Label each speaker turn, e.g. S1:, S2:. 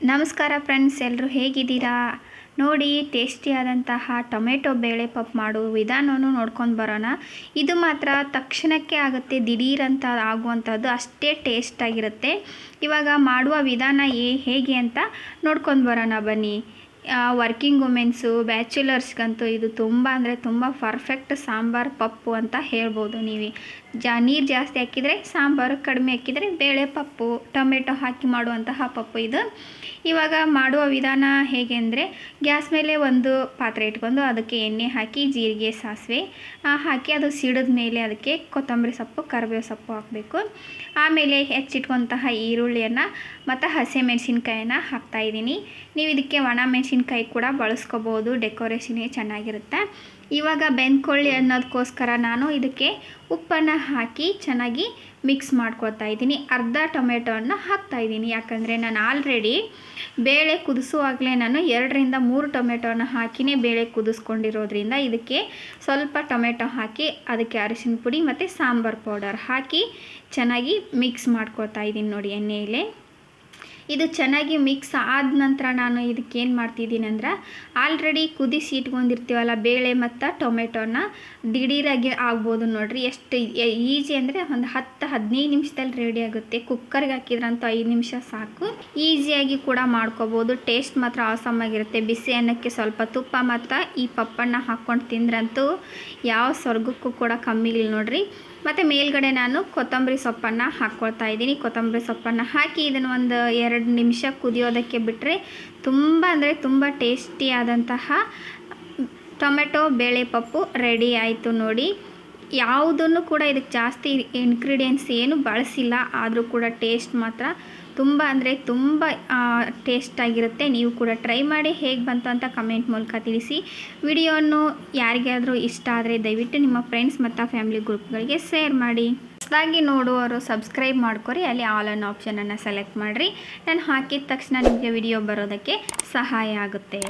S1: ನಮಸ್ಕಾರ ಫ್ರೆಂಡ್ಸ್ ಎಲ್ಲರೂ ಹೇಗಿದ್ದೀರಾ? ನೋಡಿ, ಟೇಸ್ಟಿಯಾದಂತಹ ಟೊಮೆಟೊ ಬೇಳೆ ಪಪ್ ಮಾಡೋ ವಿಧಾನವೂ ನೋಡ್ಕೊಂಡು ಬರೋಣ. ಇದು ಮಾತ್ರ ತಕ್ಷಣಕ್ಕೆ ಆಗುತ್ತೆ ದಿಢೀರಂತ ಆಗುವಂಥದ್ದು ಅಷ್ಟೇ ಟೇಸ್ಟಾಗಿರುತ್ತೆ ಇವಾಗ ಮಾಡುವ ವಿಧಾನ ಏ, ಹೇಗೆ ಅಂತ ನೋಡ್ಕೊಂಡು ಬರೋಣ ಬನ್ನಿ. ವರ್ಕಿಂಗ್ ವುಮೆನ್ಸು ಬ್ಯಾಚುಲರ್ಸ್ಗಂತೂ ಇದು ತುಂಬ ಅಂದರೆ ತುಂಬ ಪರ್ಫೆಕ್ಟ್ ಸಾಂಬಾರು ಪಪ್ಪು ಅಂತ ಹೇಳ್ಬೋದು ನೀವು. ಜಾ, ನೀರು ಜಾಸ್ತಿ ಹಾಕಿದರೆ ಸಾಂಬಾರು, ಕಡಿಮೆ ಹಾಕಿದರೆ ಬೇಳೆ ಪಪ್ಪು, ಟೊಮೆಟೊ ಹಾಕಿ ಮಾಡುವಂತಹ ಪಪ್ಪು ಇದು. ಇವಾಗ ಮಾಡುವ ವಿಧಾನ ಹೇಗೆ ಅಂದರೆ ಗ್ಯಾಸ್ ಮೇಲೆ ಒಂದು ಪಾತ್ರೆ ಇಟ್ಕೊಂಡು ಅದಕ್ಕೆ ಎಣ್ಣೆ ಹಾಕಿ ಜೀರಿಗೆ, ಸಾಸಿವೆ ಹಾಕಿ ಅದು ಸಿಡಿದ ಮೇಲೆ ಅದಕ್ಕೆ ಕೊತ್ತಂಬರಿ ಸೊಪ್ಪು, ಕರಿಬೇವು ಸೊಪ್ಪು ಹಾಕಬೇಕು. ಆಮೇಲೆ ಹೆಚ್ಚಿಟ್ಕೊಂತಹ ಈರುಳ್ಳಿಯನ್ನು ಮತ್ತು ಹಸಿಮೆಣಸಿನ್ಕಾಯಿನ ಹಾಕ್ತಾಯಿದ್ದೀನಿ ನೀವು ಇದಕ್ಕೆ ಒಣ ಮೆಣಸಿನ್ಕಾಯಿ ಕೂಡ ಬಳಸ್ಕೋಬೋದು. ಡೆಕೋರೇಷನ್ಗೆ ಚೆನ್ನಾಗಿರುತ್ತೆ. ಇವಾಗ ಬೆಂದ್ಕೊಳ್ಳಿ ಅನ್ನೋದಕ್ಕೋಸ್ಕರ ನಾನು ಇದಕ್ಕೆ ಉಪ್ಪನ್ನು ಹಾಕಿ ಚೆನ್ನಾಗಿ ಮಿಕ್ಸ್ ಮಾಡ್ಕೊಳ್ತಾ ಇದ್ದೀನಿ. ಅರ್ಧ ಟೊಮೆಟೊವನ್ನು ಹಾಕ್ತಾ ಇದ್ದೀನಿ. ಯಾಕಂದರೆ ನಾನು ಆಲ್ರೆಡಿ ಬೇಳೆ ಕುದಿಸುವಾಗಲೇ ನಾನು ಎರಡರಿಂದ ಮೂರು ಟೊಮೆಟೊನ ಹಾಕಿನೇ ಬೇಳೆ ಕುದಿಸ್ಕೊಂಡಿರೋದ್ರಿಂದ ಇದಕ್ಕೆ ಸ್ವಲ್ಪ ಟೊಮೆಟೊ ಹಾಕಿ ಅದಕ್ಕೆ ಅರಿಶಿನ ಪುಡಿ ಮತ್ತು ಸಾಂಬಾರು ಪೌಡರ್ ಹಾಕಿ ಚೆನ್ನಾಗಿ ಮಿಕ್ಸ್ ಮಾಡ್ಕೊಳ್ತಾ ಇದ್ದೀನಿ ನೋಡಿ ಎಣ್ಣೆಯಲ್ಲಿ. ಇದು ಚೆನ್ನಾಗಿ ಮಿಕ್ಸ್ ಆದ ನಂತರ ನಾನು ಇದಕ್ಕೇನು ಮಾಡ್ತಿದ್ದೀನಿ ಅಂದ್ರೆ ಆಲ್ರೆಡಿ ಕುದಿಸಿ ಇಟ್ಕೊಂಡಿರ್ತೀವಲ್ಲ ಬೇಳೆ ಮತ್ತು ಟೊಮೆಟೊನ ದಿಢೀರಾಗಿ ಆಗ್ಬೋದು ನೋಡಿರಿ. ಎಷ್ಟು ಈಸಿ ಅಂದರೆ ಒಂದು ಹತ್ತು ಹದಿನೈದು ನಿಮಿಷದಲ್ಲಿ ರೆಡಿ ಆಗುತ್ತೆ. ಕುಕ್ಕರ್ಗೆ ಹಾಕಿದ್ರಂತೂ ಐದು ನಿಮಿಷ ಸಾಕು. ಈಸಿಯಾಗಿ ಕೂಡ ಮಾಡ್ಕೋಬೋದು. ಟೇಸ್ಟ್ ಮಾತ್ರ ಆಸಮ್ ಆಗಿರುತ್ತೆ. ಬಿಸಿ ಅನ್ನಕ್ಕೆ ಸ್ವಲ್ಪ ತುಪ್ಪ ಮತ್ತು ಈ ಪಪ್ಪನ್ನ ಹಾಕ್ಕೊಂಡು ತಿಂದ್ರಂತೂ ಯಾವ ಸ್ವರ್ಗಕ್ಕೂ ಕೂಡ ಕಮ್ಮಿ ಇಲ್ಲ ನೋಡಿರಿ. ಮತ್ತು ಮೇಲ್ಗಡೆ ನಾನು ಕೊತ್ತಂಬರಿ ಸೊಪ್ಪನ್ನು ಹಾಕ್ಕೊಳ್ತಾ ಇದ್ದೀನಿ. ಕೊತ್ತಂಬರಿ ಸೊಪ್ಪನ್ನು ಹಾಕಿ ಇದನ್ನು ಒಂದು ಎರಡು ನಿಮಿಷ ಕುದಿಯೋದಕ್ಕೆ ಬಿಟ್ಟರೆ ತುಂಬ ಅಂದರೆ ತುಂಬ ಟೇಸ್ಟಿಯಾದಂತಹ ಟೊಮೆಟೊ ಬೇಳೆ ಪಪ್ಪು ರೆಡಿ ಆಯಿತು ನೋಡಿ. ಯಾವುದನ್ನು ಕೂಡ ಇದಕ್ಕೆ ಜಾಸ್ತಿ ಇನ್ಗ್ರೀಡಿಯೆಂಟ್ಸ್ ಏನು ಬಳಸಿಲ್ಲ, ಆದರೂ ಕೂಡ ಟೇಸ್ಟ್ ಮಾತ್ರ ತುಂಬ ಅಂದರೆ ತುಂಬ ಟೇಸ್ಟಾಗಿರುತ್ತೆ ನೀವು ಕೂಡ ಟ್ರೈ ಮಾಡಿ ಹೇಗೆ ಬಂತು ಅಂತ ಕಮೆಂಟ್ ಮೂಲಕ ತಿಳಿಸಿ. ವಿಡಿಯೋನು ಯಾರಿಗಾದರೂ ಇಷ್ಟ ಆದರೆ ದಯವಿಟ್ಟು ನಿಮ್ಮ ಫ್ರೆಂಡ್ಸ್ ಮತ್ತು ಫ್ಯಾಮಿಲಿ ಗ್ರೂಪ್ಗಳಿಗೆ ಶೇರ್ ಮಾಡಿ. ಹೊಸದಾಗಿ ನೋಡುವವರು ಸಬ್ಸ್ಕ್ರೈಬ್ ಮಾಡ್ಕೊರಿ, ಅಲ್ಲಿ ಆಲ್ ಅನ್ ಆಪ್ಷನನ್ನು ಸೆಲೆಕ್ಟ್ ಮಾಡಿರಿ. ನಾನು ಹಾಕಿದ ತಕ್ಷಣ ನಿಮಗೆ ವಿಡಿಯೋ ಬರೋದಕ್ಕೆ ಸಹಾಯ ಆಗುತ್ತೆ.